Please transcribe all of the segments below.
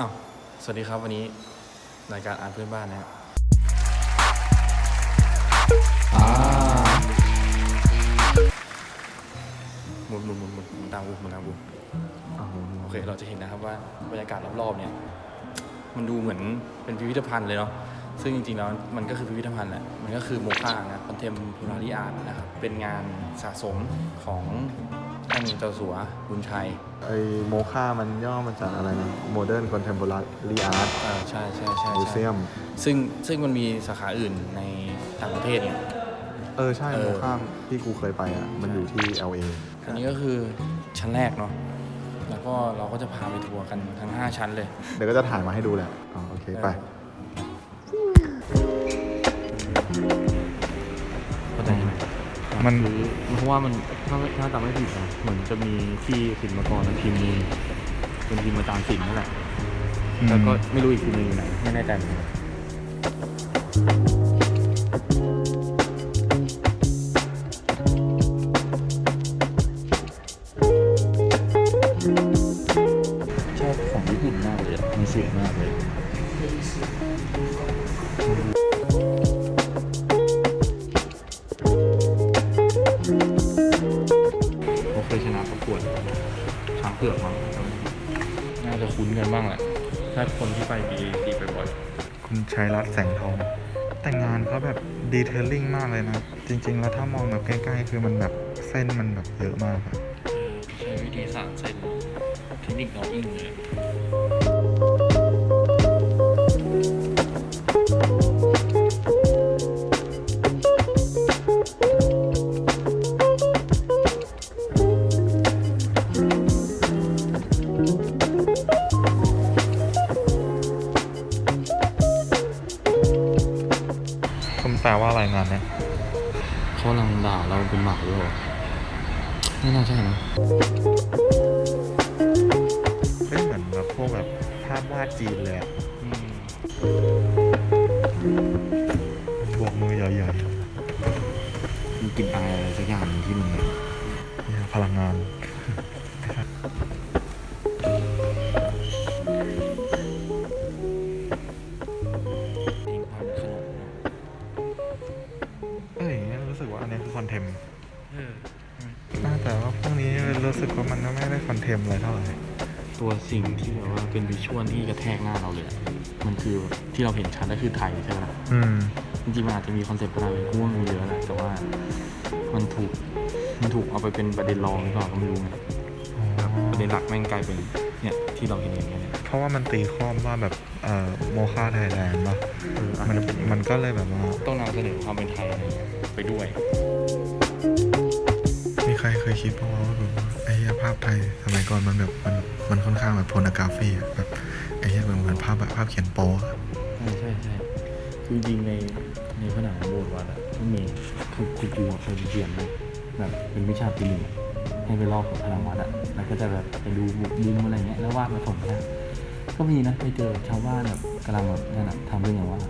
อ้าวสวัสดีครับวันนี้รายการอ่านเพื่อนบ้านนะครับหมุนหมุนหมุนหมุนหมุนตามกูหมุนตามกูโอเคเราจะเห็นนะครับว่าบรรยากาศรอบๆเนี่ยมันดูเหมือนเป็นพิพิธภัณฑ์เลยเนาะซึ่งจริงๆแล้วมันก็คือพิพิธภัณฑ์แหละมันก็คือโมฆะนะคอนเทมพ o รา r ีอาร์ตนะครับเป็นงานสะสมของ ท่านเจ้าสัวบุญชัยไอโมฆะมันย่อมาจากอะไรนะ Modern Contemporary Art อ่าใช่ใช่ใช่ใช่ Museum ซึ่งซึ่งมันมีสาขาอื่นในต่างประเทศเนี่ยเออ ใช่เออโมฆะที่กูเคยไปอะ มันอยู่ที่ LA อันนี้ก็คือชั้นแรกเนาะแล้วก็เราก็จะพาไปทัวร์กันทั้ง 5 ชั้นเลย เดี๋ยวก็จะถ่ายมาให้ดูแหละอ๋อโอเคไป มันเพราะว่ามันถ้าถ้าจำไม่ผิดนะเหมือนจะมีที่ศิลปากรพิมพ์มีเป็นพิมพ์มาตามสินนั่นแหละแล้วก็ไม่รู้อีกพิมพ์หนึงอยู่ไหนไม่แน่ใจเหมือนกัน จะคุ้นกันบ้างแหละ ถ้าคนที่ไป BAC ไปบ่อยคุณชัยรัตน์แสงทอง แต่งานเขาแบบดีเทลลิ่งมากเลยนะ จริง ๆ แล้วถ้ามองแบบใกล้ๆ คือมันแบบเส้นมันแบบเยอะมากอะ ใช้วิธีสร้างเส้นเทคนิคดออิ่งเลย แปลว่าอะไรงานเนี้ยเขากำลังด่าเราเป็นหมาด้วยเหรอไม่น่าใช่นะเฮ้ยเหมือนแบบพวกแบบภาพวาดจีนเลยอะบวกมือใหญ่มีกลิ่นอายอะไรสักอย่างหนึ่งที่มันแบบๆเนี่ยพลังงาน รู้สึกว่ามันก็ไม่ได้คอนเทมอะไรเท่าไหร่ตัวสิ่งที่แบบว่าเป็นวิชวลที่กระแทกหน้าเราเลยอะมันคือที่เราเห็นชัดก็คือไทยใช่ไหมล่ะอืม จริงๆมันอาจจะมีคอนเซ็ปต์อะไรกูว่ามันเยอะแหละแต่ว่ามันถูกมันถูกเอาไปเป็นประเด็นรองหรือเปล่าก็ไม่รู้ไงประเด็นหลักแม่งกลายเป็นเนี่ยที่เราเห็นอย่างเงี้ยเนี่ย เพราะว่ามันตีครอบว่าแบบเอ่อโมฆะไทยแลนด์ป่ะเอออาจมันจะเป็นอย่างมันั้นนก็เลยแบบว่า ต้องนำเสนอความเป็นไทยอะไรเงี้ยไปด้วย มีใครเคยคิดป่าวว่าแบบว่าไอ้ เหี้ยภาพไทยสมัยก่อนมันแบบมันมันค่อนข้างแบบโพนกราฟีอะแบบไอ้เหี้ยแบบเหมือนภาพแบบภาพเขียนโป๊อะใช่ใช่ใช่คือจริงๆในในผนังโบสถ์วัดอะก็มีคือครูจูอะเคยเขียนเลยแบบเป็นวิชาปีหนึ่งอะให้ไปลอกผนังวัดอะแล้วก็จะแบบไปดูมุมอะไรเงี้ยแล้ววาดมาส่งกันก็มีนะไปเจอชาวบ้านแบบกำลังแบบนั่นอะทำเรื่องอย่างว่า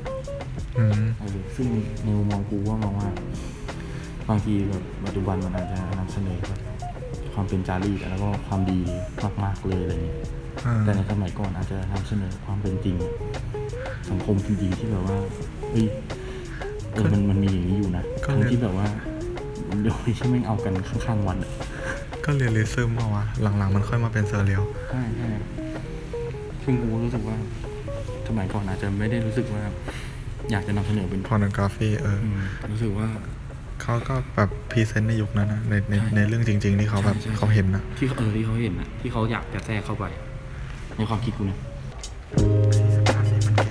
อืมเออซึ่งในมุมมองกูว่ามองว่าบางทีแบบปัจจุบันมันอาจจะนำเสนอแบบ ความเป็นจารีตแล้วก็ความดีมากๆเลยอะไรเงี้ยอ่าแต่ในสมัยก่อนอาจจะนำเสนอความเป็นจริง สังคมจริงๆที่แบบว่าเฮ้ยเออมันมันมีอย่างนี้อยู่นะทั้งที่แบบว่าโดยที่ไม่งเอากันข้างๆวัดอะก็เรียลลิซึมมาวะหลังๆ มันค่อยมาเป็นเซอร์เรียลใช่ใช่ซึ่งกูรู้สึกว่าสมัยก่อนอาจจะไม่ได้รู้สึกว่า อยากจะนำเสนอเป็นพอนกราฟีเอออืมรู้สึกว่า เขาก็แบบพรีเซนต์ในยุคนั้นนะในในใช่ในเรื่องจริง ๆ ที่เขาแบบใช่ใช่ เขาเห็นนะที่เขาเออที่เขาเห็นนะที่เขาอยากจะแทรกเข้าไป ในความคิดกูนะภาพนี้มันเขี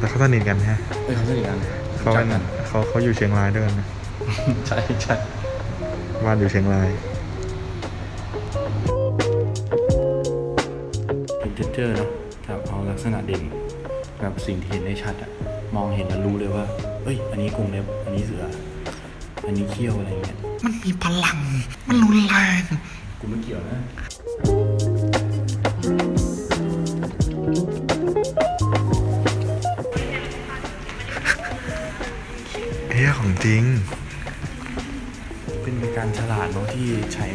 แต่เขาสนิทกันฮะเอ้ยเขาสนิทกันเขาเป็นรู้จักกันเขาเขาอยู่เชียงรายด้วยกันนะใช่ใช่บ้านอยู่เชียงราย เป็นเทเจอร์เนาะครับเอาลักษณะเด่นแบบสิ่งที่เห็นได้ชัดอะมองเห็นแล้วรู้เลยว่า เอ้ย อันนี้กรงเล็บอันนี้เสือ อันนี้เขี้ยวอะไรเงี้ย มันมีพลัง มันรุนแรง กูไม่เกี่ยวนะ ของจริง เป็นการฉลาดเนาะที่ใช้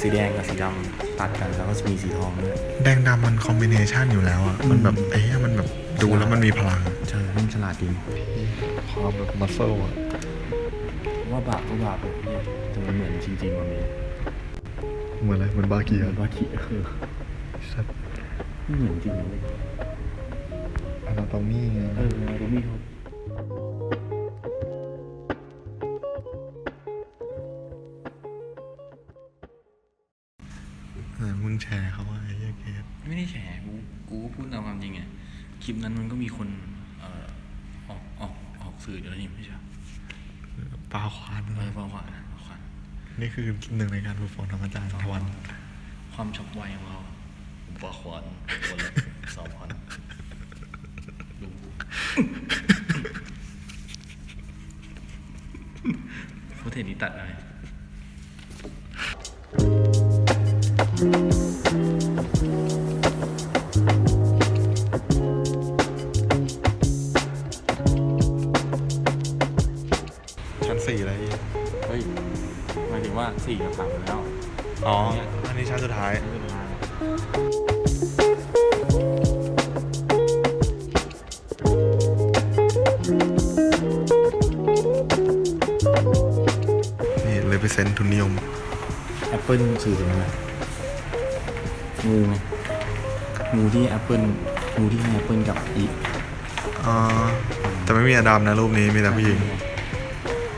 สีแดงกับสีดำตัดกันแล้วก็จะมีสีทองด้วยแดงดำมันคอมบิเนชันอยู่แล้วอะ มันแบบไอ้เหี้ยมันแบบดูแล้วมันมีพลังใช่มันฉลาดจริงความแบบมัสเซิลอะว่าบาปก็บาปเลยพี่แต่มันเหมือนจริงๆมันมีเหมือนอะไรเหมือนบาเกียเหมือนว่าขี้เออสัตว์ไม่เหมือนจริงเลยอนาโตมี่ไงเออนารูมี่เขา มึงแชร์เขาว่าไอ้เหี้ยเคสไม่ได้แฉกูกูก็พูดตามความจริงไงคลิปนั้นมันก็มีคนเอ่อออกออกออกสื่ออยู่แล้วนี่ไม่ใช่เหรอปลาควานเออะไรอฟ้าขวานะฟ้าขวานี่คือหนึ่งในการฝึกฝนของอาจารย์ทวันความฉับไวของเราฟ้าขวานคนละสองพันดูฟุตเทจนี้ตัดอะไรชั้น ว่าสี่กับสามแล้วอ๋อ อันนี้ชั้นสุดท้าย นี่คือสุดท้ายนี่เลยไปเซนทุนนิยม แอปเปิลสื่อถึงอะไรงูไงงูที่แอปเปิลงูที่ให้แอปเปิลกับอีกอ๋อ แต่ไม่มีอดัมนะรูปนี้มีแต่ผู้หญิง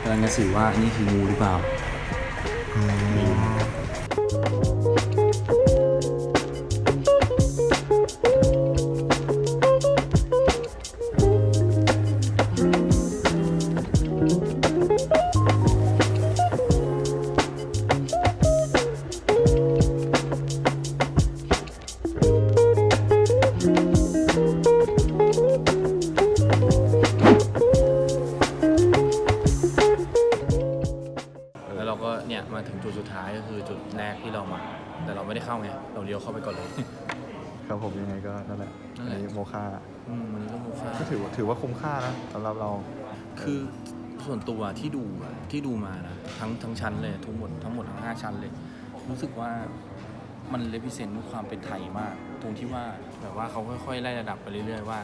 กำลังจะสื่อว่านี่คืองูหรือเปล่า Mm. ครับผมยังไงก็นั่นแหละนั่อันนแหละนี้โมฆะอืมมันต้องมูค่าก็ถือว่าถือว่าคุ้มค่านะสำหรับเราคือส่วนตัวที่ดูอะที่ดูมานะทั้งทั้งชั้นเลยทั้งหมดทั้งหมดทั้งห้าชั้นเลย รู้สึกว่ามันเลพิเซนต์ความเป็นไทยมาก ตรงที่ว่าแบบว่าเขาค่อยๆไล่ระดับไปเรื่อยๆว่า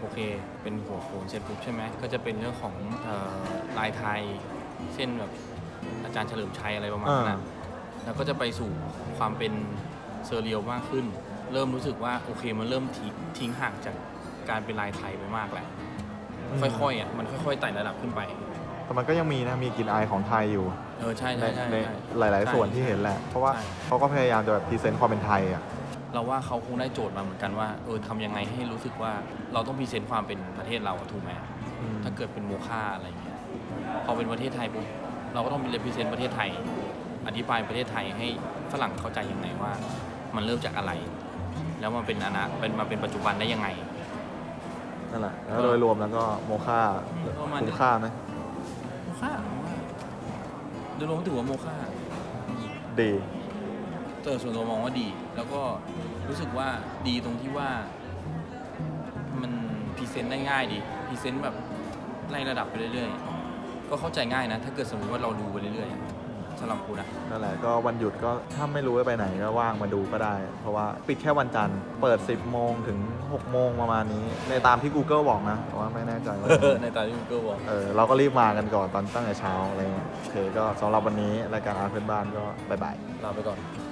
โอเค เป็นหัวโขนเสร็จปุ๊บใช่ไหมก็จะเป็นเรื่องของเอ่อลายไทยเช่นแบบอาจารย์เฉลิมชัยอะไรประมาณนั้นอ่านะแล้วก็จะไปสู่ความเป็นเซอร์เรียลมากขึ้น เริ่มรู้สึกว่าโอเคมันเริ่มทิ้งทิ้งห่างจากการเป็นลายไทยไปมากแล้วค่อยๆอะมันค่อยๆไต่ระดับขึ้นไปแต่มันก็ยังมีนะมีกลิ่นอายของไทยอยู่เออใช่ในใช่ใช่ในใช่หลาย ๆ ส่วนใช่ที่เห็นแหละ เพราะว่าใช่เขาก็พยายามจะแบบพรีเซนต์ความเป็นไทยอะเราว่าเขาคงได้โจทย์มาเหมือนกันว่าเออทำยังไงให้รู้สึกว่าเราต้องพรีเซนต์ความเป็นประเทศเราอะถูกไหมอืมถ้าเกิดเป็นโมฆะอะไรเงี้ยพอเป็นประเทศไทยปุ๊บเราก็ต้องมีเรพรีเซนต์ประเทศไทย อธิบายประเทศไทยให้ฝรั่งเข้าใจยังไงว่า มันเริ่มจากอะไร แล้วมันเป็นอนาเป็นมาเป็นปัจจุบันได้ยังไง นั่นแหละแล้วโดยรวมแล้วก็โมฆะประมาณนี้คุ้มค่าไหมโมฆะผมว่าโดยรวมก็ถือว่าโมฆะดีแต่ส่วนตัวมองว่าดี แล้วก็รู้สึกว่าดีตรงที่ว่า มันพรีเซนต์ได้ง่ายดีพรีเซนต์แบบไล่ระดับไปเรื่อยๆ ก็เข้าใจง่ายนะ ถ้าเกิดสมมติว่าเราดูไปเรื่อยๆอะ สำหรับกูนะ นั่นแหละก็วันหยุดก็ถ้าไม่รู้ว่าไปไหนก็ว่างมาดูก็ได้ เพราะว่าปิดแค่วันจันทร์เปิด 10 โมงถึง 6 โมงประมาณนี้ ในตามที่ Google บอกนะแต่ว่าไม่แน่ใจว่าในตาที่มึงก็บอก เออเราก็รีบมากันก่อนตอนตั้งแต่เช้าอะไรเงี้ยโอเคก็สำหรับวันนี้รายการอาร์ตเพื่อนบ้านก็บายบาย ลาไปก่อนบ